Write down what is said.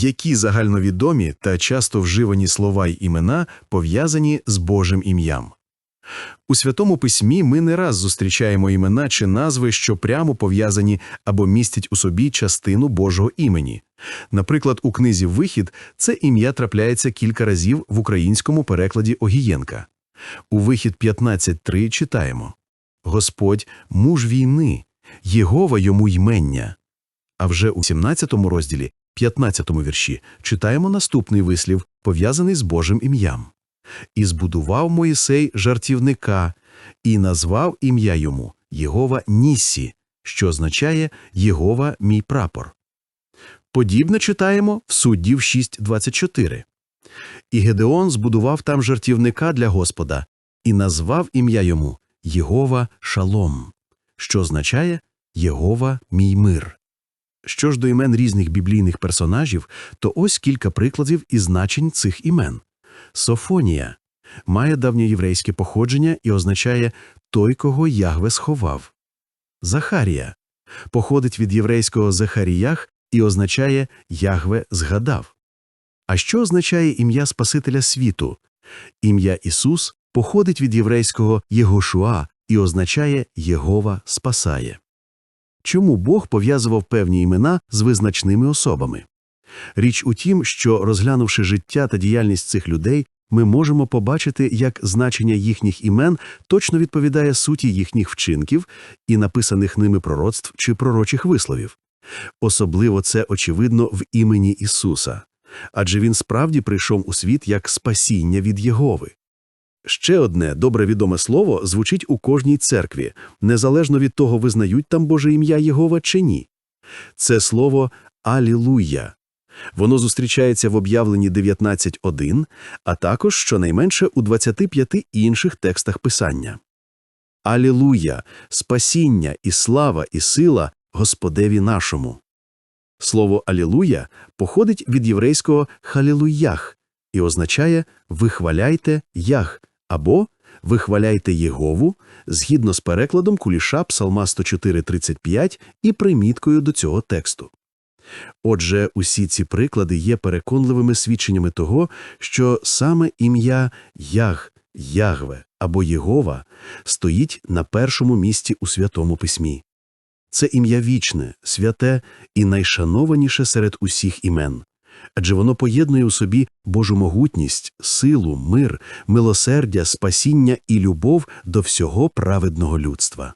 Які загальновідомі та часто вживані слова й імена пов'язані з Божим ім'ям? У Святому Письмі ми не раз зустрічаємо імена чи назви, що прямо пов'язані або містять у собі частину Божого імені. Наприклад, у книзі Вихід це ім'я трапляється кілька разів в українському перекладі Огієнка. У Вихід 15.3 читаємо Господь – муж війни, Єгова йому ймення. А вже у 17 розділі, 15 вірші, читаємо наступний вислів, пов'язаний з Божим ім'ям. «І збудував Моїсей жартівника, і назвав ім'я йому Єгова Нісі, що означає Єгова мій прапор». Подібне читаємо в Суддів 6.24. «І Гедеон збудував там жартівника для Господа, і назвав ім'я йому Єгова Шалом, що означає Єгова мій мир. Що ж до імен різних біблійних персонажів, то ось кілька прикладів і значень цих імен. Софонія має давньоєврейське походження і означає той, кого Ягве сховав. Захарія походить від єврейського Захаріях і означає Ягве згадав. А що означає ім'я Спасителя світу? Ім'я Ісус походить від єврейського Єгошуа і означає Єгова спасає. Чому Бог пов'язував певні імена з визначними особами? Річ у тім, що, розглянувши життя та діяльність цих людей, ми можемо побачити, як значення їхніх імен точно відповідає суті їхніх вчинків і написаних ними пророцтв чи пророчих висловів. Особливо це очевидно в імені Ісуса, адже Він справді прийшов у світ як спасіння від Єгови. Ще одне добре відоме слово звучить у кожній церкві, незалежно від того, визнають там Боже ім'я Єгова чи ні. Це слово Алілуя. Воно зустрічається в об'явленні 19.1, а також щонайменше у 25 інших текстах Писання. Алілуя! Спасіння і слава і сила Господеві нашому. Слово Алілуя походить від єврейського халілуях і означає «вихваляйте Ях» або «вихваляйте Єгову» згідно з перекладом куліша Псалма 104.35 і приміткою до цього тексту. Отже, усі ці приклади є переконливими свідченнями того, що саме ім'я Ях, Ягве або Єгова стоїть на першому місці у Святому Письмі. Це ім'я вічне, святе і найшанованіше серед усіх імен, адже воно поєднує у собі Божу могутність, силу, мир, милосердя, спасіння і любов до всього праведного людства.